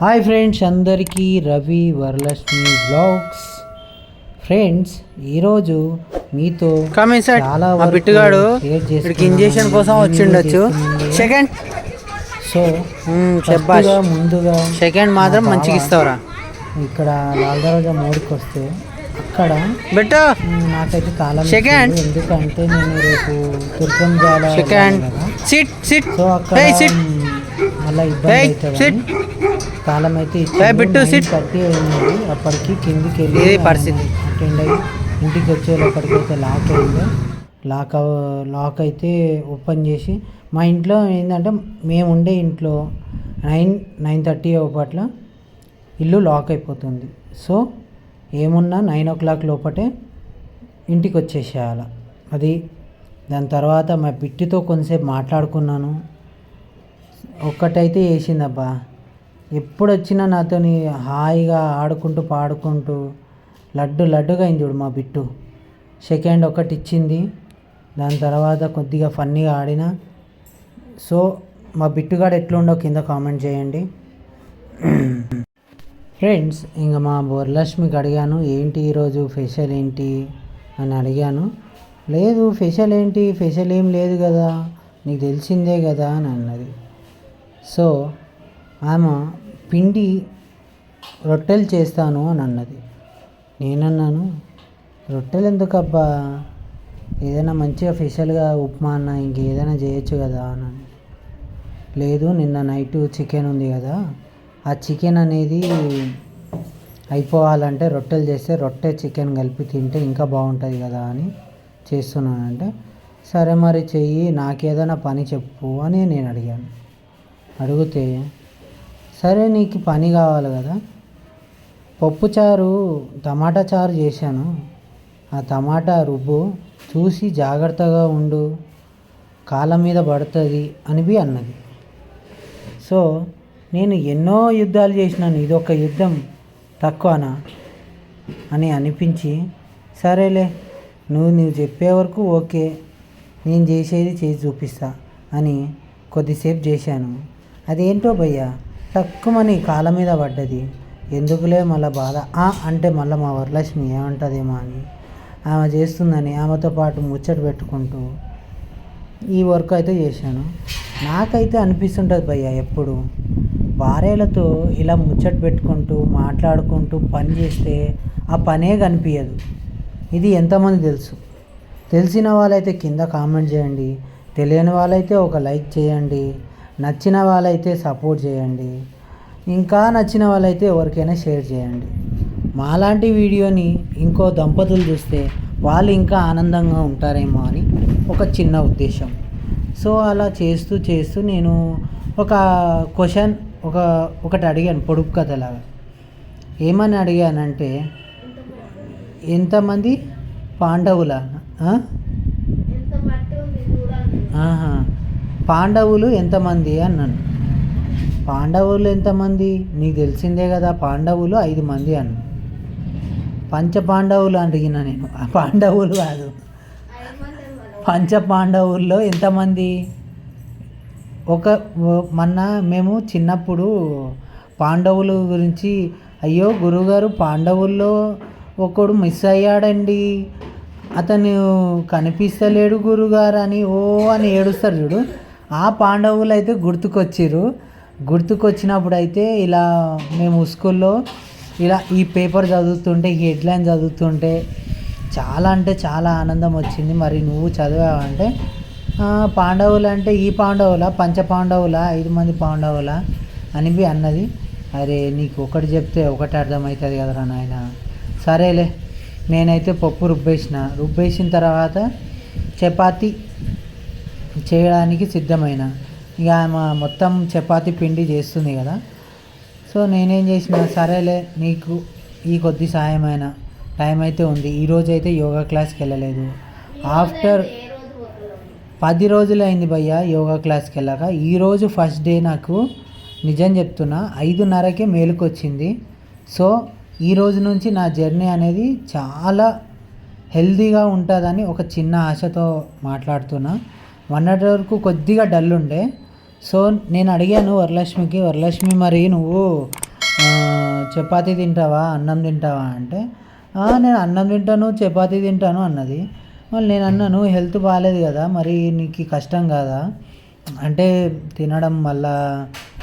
Hi friends అందరికీ Ravi Varalakshmi blogs friends ఈరోజు మీతో చాలా బిట్టుగాడు ఇంజెక్షన్ కోసం. వచ్చిండొచ్చు. సెకండ్ సో చెప్పాలి ఫస్ట్గా ముందుగా సెకండ్ మాత్రం మంచిగా ఇస్తావురా. ఇక్కడ లాల్ దర్వాజా మోడికి వస్తే అక్కడ బెట్టు మ్, నాకైతే Second. ఇచ్చిండు. ఎందుకంటే నేను రేపు తుర్గం జాల సెకండ్ సిట్ సిట్ సో అక్కడ మళ్ళా ఇబ్బంది అవుతుంది తాళం అయితే. థర్టీ అయింది అప్పటికి కిందికి వెళ్ళి పరిస్థితి. అటెండ్ అయ్యి ఇంటికి వచ్చేటప్పటికైతే లాక్ అయింది. లాక్ లాక్ అయితే ఓపెన్ చేసి మా ఇంట్లో ఏంటంటే మేము ఉండే ఇంట్లో నైన్ నైన్ థర్టీ పట్ల ఇల్లు లాక్ అయిపోతుంది. సో ఏమున్నా నైన్ ఓ క్లాక్ లోపటే ఇంటికి వచ్చేసేయాల. అది దాని తర్వాత మా బిట్టితో కొంతసేపు మాట్లాడుకున్నాను. ఒక్కటైతే వేసిందబ్బా ఎప్పుడు వచ్చినా నాతోని హాయిగా ఆడుకుంటూ పాడుకుంటూ లడ్డు లడ్డుగా అయింది చూడు మా బిట్టు. సెకండ్ ఒకటి ఇచ్చింది దాని తర్వాత కొద్దిగా ఫన్నీగా ఆడిన. సో మా బిట్టుగాడు ఎట్లుండో కింద కామెంట్ చేయండి. ఫ్రెండ్స్ ఇంకా మా వరలక్ష్మికి అడిగాను ఏంటి ఈరోజు ఫెషల్ ఏంటి? అని అడిగాను. లేదు ఫెషల్ ఏంటి? ఫెషల్ ఏం లేదు కదా. నీకు తెలిసిందే కదా అని అన్నది. సో ఆమె పిండి రొట్టెలు చేస్తాను అని అన్నది. నేనన్నాను రొట్టెలు ఎందుకబ్బా ఏదైనా మంచిగా స్పెషల్గా ఉప్మా అన్న ఇంకేదైనా చేయొచ్చు కదా అని లేదు నిన్న నైట్ చికెన్ ఉంది కదా ఆ చికెన్ అనేది అయిపోవాలంటే రొట్టెలు చేస్తే రొట్టె చికెన్ కలిపి తింటే ఇంకా బాగుంటుంది కదా అని చేస్తున్నానంటే సరే మరి చెయ్యి నాకేదైనా పని చెప్పు అని నేను అడిగాను. అడిగితే సరే నీకు పని కావాలి కదా. పప్పు చారు టమాటా చారు చేశాను. ఆ టమాటా రుబ్బు చూసి జాగ్రత్తగా ఉండు. కాళ్ళ మీద పడుతుంది అనివి అన్నది. సో నేను ఎన్నో యుద్ధాలు చేసినాను. ఇదొక యుద్ధం తక్కువనా అని అనిపించి సరేలే నువ్వు నువ్వు చెప్పే వరకు ఓకే నేను చేసేది చేసి చూపిస్తా అని కొద్దిసేపు చేశాను. అదేంటో భయ్యా టక్కుమని కాళ్ళ మీద పడ్డది. ఎందుకులే మళ్ళీ బాధ? ఆ అంటే మళ్ళీ మా వరలక్ష్మి ఏమంటుందేమో అని. ఆమె చేస్తుందని ఆమెతో పాటు ముచ్చట పెట్టుకుంటూ ఈ వర్క్ అయితే చేశాను. నాకైతే అనిపిస్తుంటుంది భయ్య ఎప్పుడు. భార్యలతో ఇలా ముచ్చట పెట్టుకుంటూ మాట్లాడుకుంటూ పని చేస్తే ఆ పనే కనిపించదు ఇది ఎంతమంది తెలుసు? తెలిసిన వాళ్ళైతే కింద కామెంట్ చేయండి. తెలియని వాళ్ళైతే ఒక లైక్ చేయండి. నచ్చిన వాళ్ళైతే సపోర్ట్ చేయండి. ఇంకా నచ్చిన వాళ్ళైతే ఎవరికైనా షేర్ చేయండి. మాలాంటి వీడియోని ఇంకో దంపతులు చూస్తే వాళ్ళు ఇంకా ఆనందంగా ఉంటారేమో అని ఒక చిన్న ఉద్దేశం. సో అలా చేస్తూ చేస్తూ నేను ఒక క్వశ్చన్ ఒక ఒకటి అడిగాను పొడుపు కథలాగా. ఏమని అడిగానంటే ఎంతమంది పాండవుల. పాండవులు ఎంతమంది అన్నాను పాండవులు ఎంతమంది? నీకు తెలిసిందే కదా పాండవులు ఐదు మంది అన్న పంచ పాండవులు అడిగిన నేను. ఆ పాండవులు కాదు. పంచ పాండవుల్లో ఎంతమంది? ఒక మొన్న మేము చిన్నప్పుడు పాండవుల గురించి అయ్యో గురుగారు పాండవుల్లో ఒకడు మిస్ అయ్యాడండి. అతను కనిపిస్తలేడు గురుగారు అని ఓ అని ఏడుస్తారు చూడు. ఆ పాండవులు అయితే గుర్తుకొచ్చిర్రు. గుర్తుకొచ్చినప్పుడు అయితే ఇలా మేము స్కూల్లో ఇలా ఈ పేపర్ చదువుతుంటే ఈ హెడ్లైన్ చదువుతుంటే చాలా అంటే చాలా ఆనందం వచ్చింది. మరి నువ్వు చదివావంటే పాండవులు అంటే ఈ పాండవుల పంచ పాండవుల ఐదు మంది పాండవుల అని అన్నది. అరే నీకు ఒకటి చెప్తే ఒకటి అర్థమవుతుంది కదరా నాయన. సరేలే నేనైతే పప్పు రుబ్బేసిన. రుబ్బేసిన తర్వాత చపాతి చేయడానికి సిద్ధమైన. ఇక ఆమె మొత్తం చపాతి పిండి చేస్తుంది కదా. సో నేనేం చేసిన సరేలే నీకు ఈ కొద్ది సాయమైన టైం అయితే ఉంది. ఈరోజు అయితే యోగా క్లాస్కి వెళ్ళలేదు. ఆఫ్టర్ పది రోజులు అయింది భయ్య యోగా క్లాస్కి వెళ్ళాక. ఈరోజు ఫస్ట్ డే నాకు నిజం చెప్తున్నా ఐదున్నరకే మేలుకొచ్చింది సో ఈ రోజు నుంచి నా జర్నీ అనేది చాలా హెల్దీగా ఉంటుందని ఒక చిన్న ఆశతో మాట్లాడుతున్నా. వన్ అవర్ వరకు కొద్దిగా డల్ ఉండే. సో నేను అడిగాను వరలక్ష్మికి వరలక్ష్మి మరి నువ్వు చపాతి చపాతీ తింటావా? అన్నం తింటావా? అంటే నేను అన్నం తింటాను చపాతీ తింటాను అన్నది. మళ్ళీ నేను అన్నాను హెల్త్ బాగాలేదు కదా మరి నీకు కష్టం కదా? అంటే తినడం మళ్ళా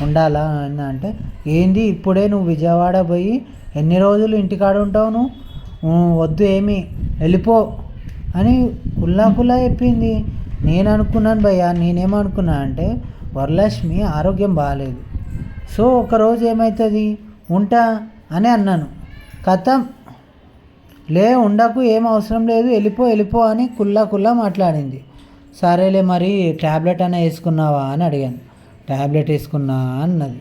ఉండాలా? అన్న అంటే ఏంది ఇప్పుడే నువ్వు విజయవాడ పోయి ఎన్ని రోజులు ఇంటికాడ ఉంటావు నువ్వు? వద్దు ఏమి వెళ్ళిపో అని కుల్లా కుల్లా చెప్పింది. నేను అనుకున్నాను భయ్య నేనేమనుకున్నా అంటే వరలక్ష్మి ఆరోగ్యం బాగాలేదు సో ఒకరోజు ఏమవుతుంది ఉంటా అని అన్నాను. కథం. లే ఉండకు ఏం అవసరం లేదు వెళ్ళిపో వెళ్ళిపో అని కుల్లా కుల్లా మాట్లాడింది. సరేలే మరి ట్యాబ్లెట్ అయినా వేసుకున్నావా అని అడిగాను. ట్యాబ్లెట్ వేసుకున్నా అన్నది.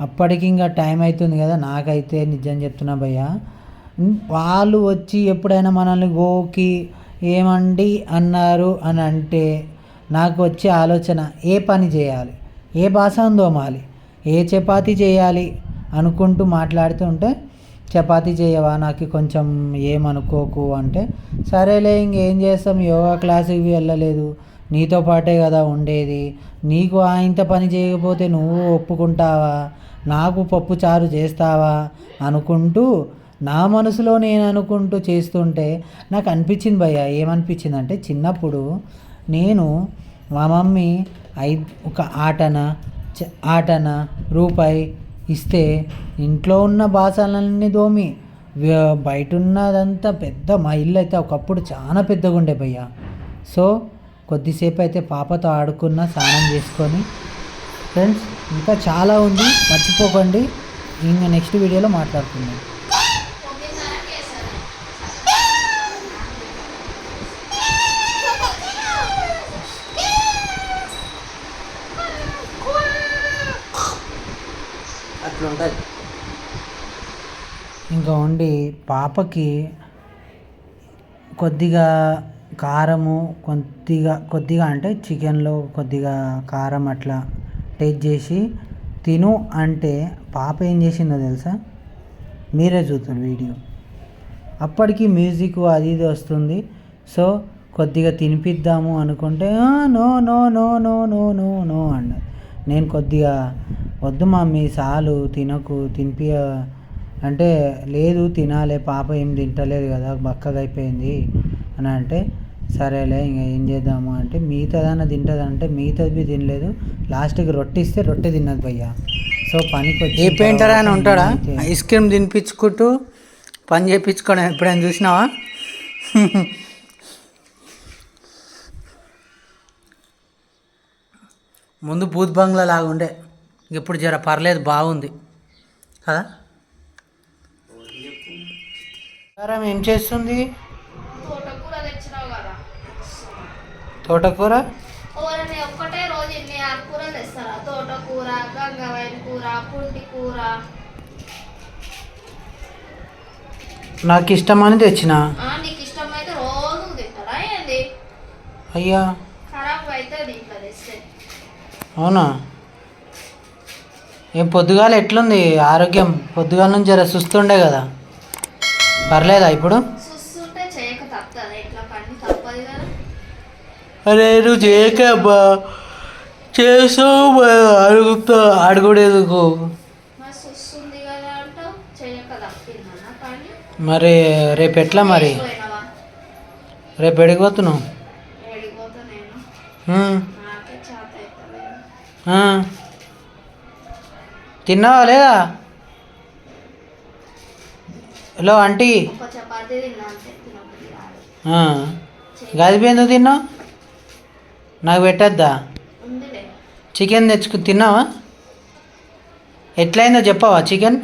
అప్పటికి ఇంకా టైం అవుతుంది కదా నాకైతే నిజం చెప్తున్నా భయ్య. వాళ్ళు వచ్చి ఎప్పుడైనా మనల్ని గోకి ఏమండి అన్నారు అని అంటే నాకు వచ్చే ఆలోచన ఏ పని చేయాలి? ఏ బాసం దోమాలి ఏ చపాతి చేయాలి? అనుకుంటూ మాట్లాడుతుంటే చపాతి చేయవా? నాకు కొంచెం ఏమనుకోకు అంటే సరేలే ఇంకేం చేస్తాం? యోగా క్లాసుకి వెళ్ళలేదు. నీతో పాటే కదా ఉండేది. నీకు ఆ ఇంత పని చేయకపోతే నువ్వు ఒప్పుకుంటావా? నాకు పప్పు చారు చేస్తావా? అనుకుంటూ నా మనసులో నేను అనుకుంటూ చేస్తుంటే నాకు అనిపించింది భయ్య. ఏమనిపించింది అంటే చిన్నప్పుడు నేను మా మమ్మీ ఐదు ఒక ఆటన ఆటన రూపాయి ఇస్తే ఇంట్లో ఉన్న బాసనలన్నీ దోమి బయట ఉన్నదంతా పెద్ద మా ఇల్లు అయితే ఒకప్పుడు చాలా పెద్దగా ఉండే భయ్య. సో కొద్దిసేపు అయితే పాపతో ఆడుకున్న స్నానం చేసుకొని ఫ్రెండ్స్ ఇంకా చాలా ఉంది. మర్చిపోకండి. ఇంకా నెక్స్ట్ వీడియోలో మాట్లాడుకుందాం. కొంచెం వండి పాపకి కొద్దిగా కారము కొద్దిగా కొద్దిగా అంటే చికెన్లో కొద్దిగా కారం అట్లా టేస్ట్ చేసి తిను అంటే పాప ఏం చేసిందో తెలుసా? మీరే చూస్తారు వీడియో. అప్పటికి మ్యూజిక్ అది ఇది వస్తుంది. సో కొద్దిగా తినిపిద్దాము అనుకుంటే no no no no no no no అన్నది. నేను కొద్దిగా వద్దు మమ్మీ సాలు తినకు తినిపి అంటే లేదు తినాలే పాప ఏం తింటలేదు కదా బక్కగా అయిపోయింది అని అంటే సరేలే ఇంకా ఏం చేద్దాము అంటే మిగతాదన్నా తింటుంది అంటే మిగతాది తినలేదు. లాస్ట్కి రొట్టె ఇస్తే రొట్టె తిన్నది భయ్య. సో పనికి ఏ పెయింటర్ అని ఉంటాడా? ఐస్ క్రీమ్ తినిపించుకుంటూ పని చేయించుకోవడం ఎప్పుడైనా చూసినావా? ముందు బూత్ బంగ్లా లాగా ఉండే ఇప్పుడు జర పర్లేదు బాగుంది. కదా? కారం ఏం చేస్తుంది? తోటకూర తెచ్చినావు కదా. తోటకూర? ఓరని ఒక్కటే రోజు ఇన్ని ఆకుకూరలు తెస్తారా? తోటకూర గంగవాయిన కూర పుంటి కూర. నాకు ఇష్టమని తెచ్చిన. ఆ, నీకు ఇష్టమైతే రోజు తింటారా ఏంది? అయ్యా. ఖరాబ్ తెస్తే. అవునా? ఏం పొద్దుగాల ఎట్లుంది? ఆరోగ్యం పొద్దుగాల నుంచి జర సుస్తుండే కదా. పర్లేదా ఇప్పుడు? చూస్తుంటే చేయక చేసావు అడుగుతా అడుగుడేందుకు? మరి రేపు ఎట్లా మరి? రేపు ఎడిగిపోతున్నావు నేను. తిన్నావా లేదా? Hello aunty. ఒక చపాతీ తిన్నా అంతే తినబుద్ధి కాదు. ఆ. గదిపి ఎందుకు తిన్నావు? నాకు పెట్టద్దా? చికెన్ తెచ్చుకు తిన్నావా? ఎట్లయిందో చెప్పవా చికెన్?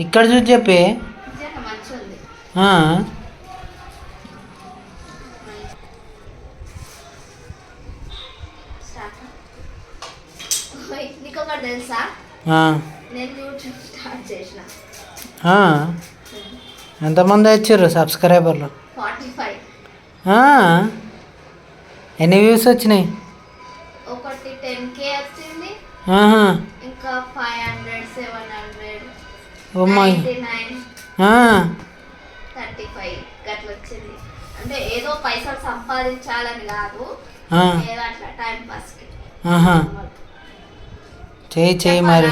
ఇక్కడ చూసి చెప్పే. తెలుసా. నేను యూట్యూబ్ స్టార్ట్ చేసిన. ఎంతమంది వచ్చారు సబ్స్క్రైబర్లు. ఎన్ని వ్యూస్ వచ్చినాయి ఒకటి టెన్ కే వచ్చింది. ఇంకా five hundred seven hundred oh my. Thirty five గట్ల వచ్చింది అంటే ఏదో పైసలు సంపాదించాలని కాదు. ఏదో అట్లా టైం ఆహా. చేయి చేయి మరి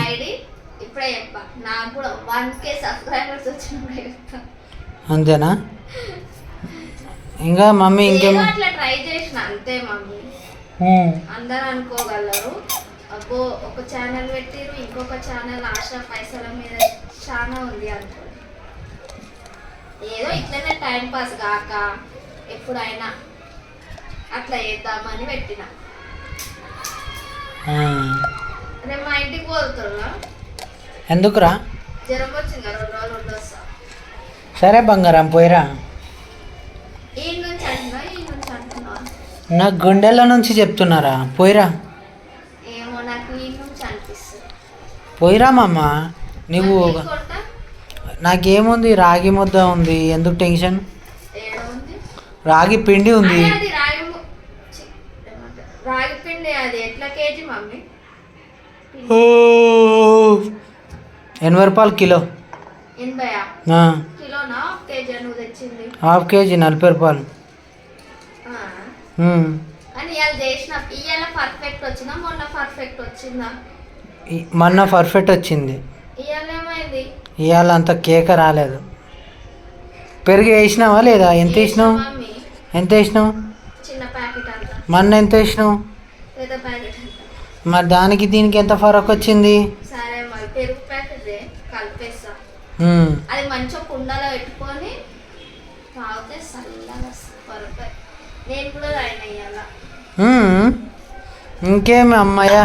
ఇప్పుడే చెప్పా. నాకు కూడా వన్ కే సబ్స్క్రైబర్స్ వచ్చినప్పుడు చెప్తా. అంతేనా? ఇంకా మమ్మీ ఇంకేం? అట్లా ట్రై చేసిన అంతే మమ్మీ. అందరు అనుకోగలరు. అబ్బో ఒక ఛానల్ పెట్టిరు ఇంకొక ఛానల్ ఆశ పైసల మీద చాలా ఉంది అనుకో ఏదో ఇట్లనే టైం పాస్ కాక ఎప్పుడైనా అట్లా చేద్దామని పెట్టిన. రేపు మా ఇంటికి పోతున్నా. ఎందుకురా? సరే బంగారం పోయిరా. నా గుండెల నుంచి చెప్తున్నారా? పోయిరా. పోయిరా మామ. నువ్వు నాకేముంది? రాగి ముద్ద ఉంది. ఎందుకు టెన్షన్? రాగి పిండి ఉంది. రాగి పిండి అది ఎట్లా కేజీ మమ్మీ? ఓ, ఎనభై రూపాయలు కిలో. హాఫ్ కేజీ నలభై రూపాయలు. మొన్న పర్ఫెక్ట్ వచ్చిందా? ఇవాళ అంత కేక రాలేదు. పెరుగు వేసినావా లేదా? ఎంత వేసినావు? ఎంత వేసినావు? మొన్న ఎంత వేసినావు? మరి దానికి దీనికి ఎంత ఫరక్ వచ్చింది సరే మరి పెరుగు ప్యాకెట్ కలిపేస్తా ఉమ్. అది మంచిగా కుండలో పెట్టుకొని తాగితే చల్లగా పరుపు నేను కూడా తాగిన ఇవాళ ఉమ్. ఇంకేమి అమ్మాయ్యా?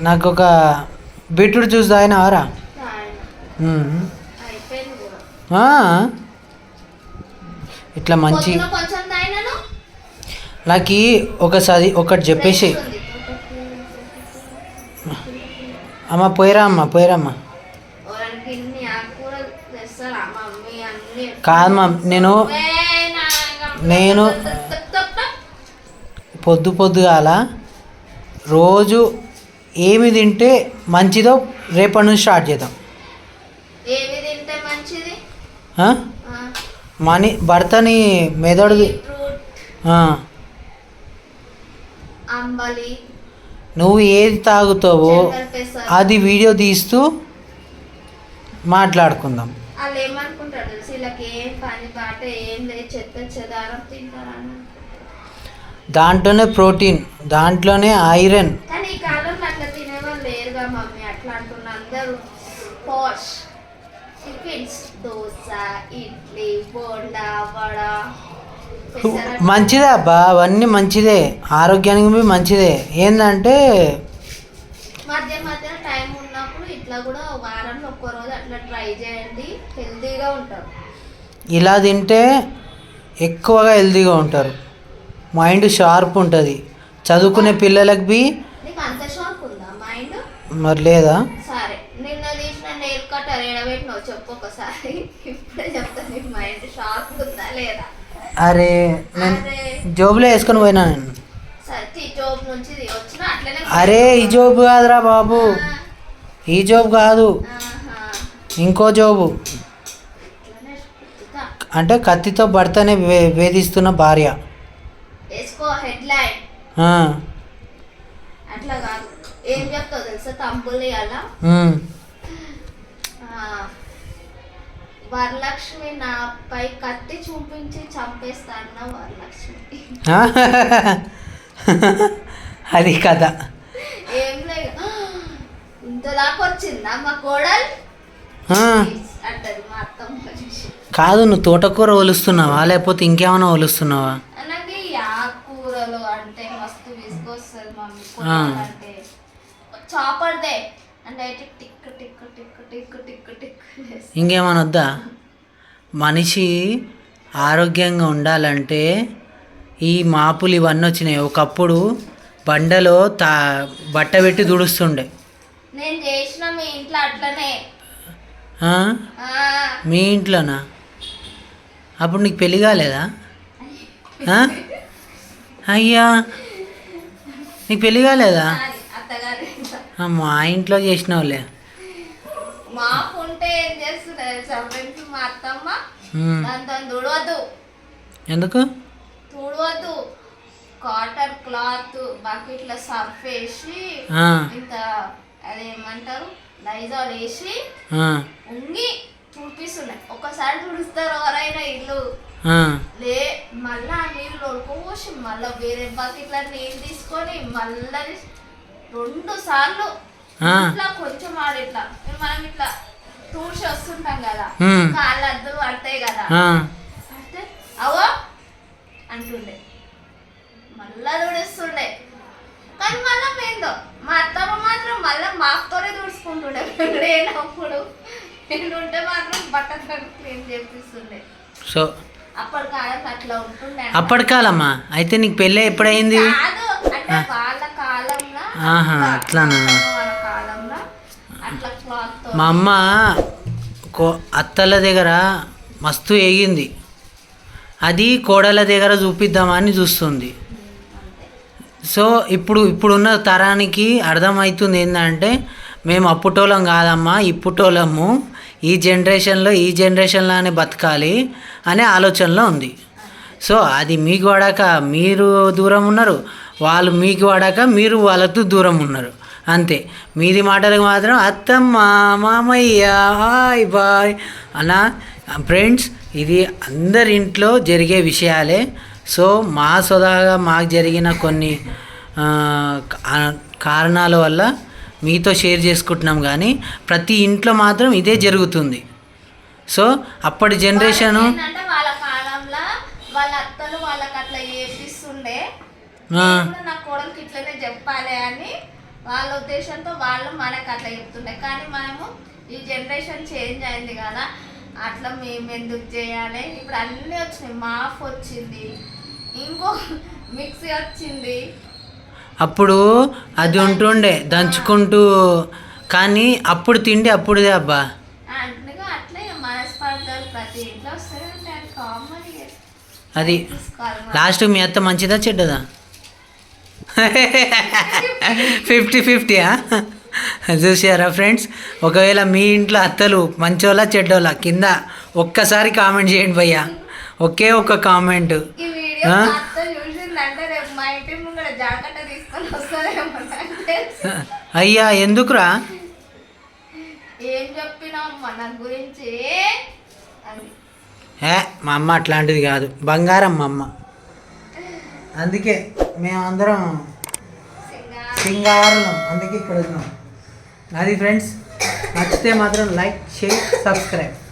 నాకు ఒక బీట్రూట్ జ్యూస్ తాగినావారా? తాగిన. ఉమ్. అయిపోయింది కూడా. ఆ. ఇట్లా మంచి నాకు ఒకసారి ఒకటి చెప్పేసి ఫ్రెష్ ఉంది. అమ్మ పోయిరా అమ్మ పోయిరమ్మా ఓరానికి ఇన్ని ఆకుకూరలు తెస్తారా మమ్మీ అన్ని కాదు మా నేను నేను పొద్దు పొద్దుగాల రోజు ఏమి తింటే మంచిదో రేపటి నుంచి స్టార్ట్ చేద్దాం. మనీ భర్తని మెదడుది నువ్వు ఏది తాగుతావో. అది వీడియో తీస్తూ మాట్లాడుకుందాం. వాళ్ళు ఏమనుకుంటారు తెలుసు? వీళ్ళకి ఏం పని బాట ఏం లేదు చెత్త చెదారం తింటారని. దాంట్లోనే ప్రోటీన్ దాంట్లోనే ఐరన్. కానీ ఈ కాలంలో అట్లా తినేవాళ్ళు లేరుగా మమ్మీ అట్లా అంటున్న అందరూ. Posh tiffins dosa idli bonda vada. మంచిదే అబ్బా అవన్నీ మంచిదే. ఆరోగ్యానికి బి మంచిదే. ఏంటంటే మధ్య మధ్య టైం ఉన్నప్పుడు ఇట్లా కూడా వారంలో ఒక్క రోజు అట్లా ట్రై చేయండి. హెల్తీగా ఉంటారు. ఇలా తింటే ఎక్కువగా హెల్తీగా ఉంటారు. మైండ్ షార్ప్ ఉంటుంది. చదువుకునే పిల్లలకు బి నీకు అంత షాక్ ఉందా మైండ్? మరి లేదా? సరే నిన్న తీసిన నెయిల్ కట్టర్ ఎడబెట్టినావు చెప్పు ఒకసారి. ఇప్పుడే చెప్తా నీకు మైండ్ షార్ప్ ఉందా లేదా? అరే నేను అరే. జోబులో వేసుకొని పోయినా నేను. సరే తీ జోబ్ నుంచి తీ. వచ్చిన అట్లనే అరే ఈ జోబు కాదురా బాబు. ఆ, ఈ జోబు కాదు. ఆహా. ఇంకో జోబు. అంటే కత్తితో భర్తనే వే వేధిస్తున్న భార్య. అట్లా కాదు. ఏం చెప్తావు తెలుసా? తంపులు ఇవ్వాలా ఉమ్. వరలక్ష్మి నాపై కత్తి చూపించి చంపేస్తా అన్న వరలక్ష్మి? అది కథ. ఏం లేదు. ఇంతదాకా వచ్చిందా మా కోడలు? అంటది మా అత్తమ్మ. కాదు నువ్వు తోటకూర ఒలుస్తున్నావా? లేకపోతే ఇంకేమైనా ఒలుస్తున్నావా? అలాగే ఈ ఆకుకూరలు అంటే మస్తు విసుగొస్తుంది మమ్మీ. ఆ. అంటే చాపర్దే అంటే tick tick tick tick tick tick tick. వేస్తుంది. ఇంకేమైనా వద్దా? మనిషి ఆరోగ్యంగా ఉండాలంటే ఈ మాపులు ఇవన్నీ వచ్చినాయి. ఒకప్పుడు బండలో తా బట్ట పెట్టి దుడుస్తుండే. నేను చేసిన మీ ఇంట్లో అట్లనే. ఆ? ఆ, మీ ఇంట్లోనా? అప్పుడు నీకు పెళ్ళి కాలేదా? అయ్యా నీకు పెళ్ళి కాలేదా? మా ఇంట్లో చేసినావులే మాపు ఉంటే ఏం చేస్తున్నారు చంపేసి మా అత్తమ్మ. దాంతో తుడవద్దు. ఎందుకు? తుడవద్దు. కాటన్ క్లాత్ బకెట్లో సర్ఫ్ వేసి ఇంత అదేమంటారు? లైజాల్ వేసి ఉంగి చూపిస్తున్నాయి ఒకసారి చూపిస్తారు ఎవరైనా ఇల్లు. లే మళ్ళా నీళ్ళు ఉడకపోసి మళ్ళా వేరే బకెట్ల నీళ్ళు తీసుకొని మళ్ళా రెండు సార్లు. ఇట్లా కొంచెం ఆడు ఇట్లా. మనం ఇట్లా తూడ్చి వస్తుంటాం కదా. కాళ్ళు అద్దలు పడతాయి కదా. అంటే అవో అంటుండే. మళ్ళా తుడిస్తుండే. కానీ మళ్ళా ఏందో మా అత్తమ్మ మాత్రం మళ్ళా మాతోనే తుడుచుకుంటుండే. మేము లేనప్పుడు నేను ఉంటే మాత్రం బట్టలు క్లీన్ చేపిస్తుండే. సో అప్పటి కాలం అట్లా ఉంటుండే అప్పటి కాలమ్మా అయితే నీకు పెళ్ళి ఎప్పుడైంది? కాదు అంటే వాళ్ళ కాలంలో ఆహా, అట్లా, అట్లానా? వాళ్ళ కాలంలో అట్లా క్లాత్ మా అమ్మ కో అత్తల దగ్గర మస్తు ఏగింది అది కోడల దగ్గర చూపిద్దామని చూస్తుంది. సో ఇప్పుడు ఇప్పుడున్న తరానికి అర్థమవుతుంది ఏంటంటే మేము అప్పుటోళ్ళం కాదమ్మా ఇప్పుటోళ్ళము. ఈ జనరేషన్లో ఈ జనరేషన్లోనే బతకాలి అనే ఆలోచనలో ఉంది. సో అది మీకు వాడాక మీరు దూరం ఉన్నారు వాళ్ళు మీకు వాడాక మీరు వాళ్ళతో దూరం ఉన్నారు. అంతే. మీది మాటలకు మాత్రం అత్తమ్మ మామయ్య హాయ్ బాయ్ అన్న ఫ్రెండ్స్ ఇది అందరి ఇంట్లో జరిగే విషయాలే. సో మా సొదాగా మాకు జరిగిన కొన్ని కారణాల వల్ల మీతో షేర్ చేసుకుంటున్నాం కానీ ప్రతి ఇంట్లో మాత్రం ఇదే జరుగుతుంది. సో అప్పటి జనరేషను వాళ్ళ కాలంలో వాళ్ళ అత్తలు వాళ్ళకి అట్లా చేపిస్తుండే నా కోడలికి ఇట్లనే చెప్పాలి అని వాళ్ళ ఉద్దేశంతో వాళ్ళు మనకు అట్లా చెప్తుండే. కానీ మనము ఈ జనరేషన్ చేంజ్ అయింది కదా అట్లా మేము ఎందుకు చేయాలి? ఇప్పుడు అన్నీ వచ్చినాయి. మాఫ్ వచ్చింది. ఇంకో మిక్సీ వచ్చింది. అప్పుడు అది ఉంటుండే దంచుకుంటూ. కానీ అప్పుడు తిండి అప్పుడుదే అబ్బా. అది. లాస్ట్ మీ అత్త మంచిదా చెడ్డదా? ఫిఫ్టీ ఫిఫ్టీయా చూసారా ఫ్రెండ్స్? ఒకవేళ మీ ఇంట్లో అత్తలు మంచోళ్ళ చెడ్డోళ్ళ కింద ఒక్కసారి కామెంట్ చేయండి భయ్యా. ఒకే ఒక్క కామెంట్. అయ్యా ఎందుకురా? ఏం గురించి మా అమ్మ అట్లాంటిది కాదు. బంగారం మా అమ్మ. అందుకే మేమందరం సింగారం. అందుకే ఇక్కడ ఉన్నాం. అది ఫ్రెండ్స్ నచ్చితే మాత్రం లైక్ షేర్ సబ్స్క్రైబ్.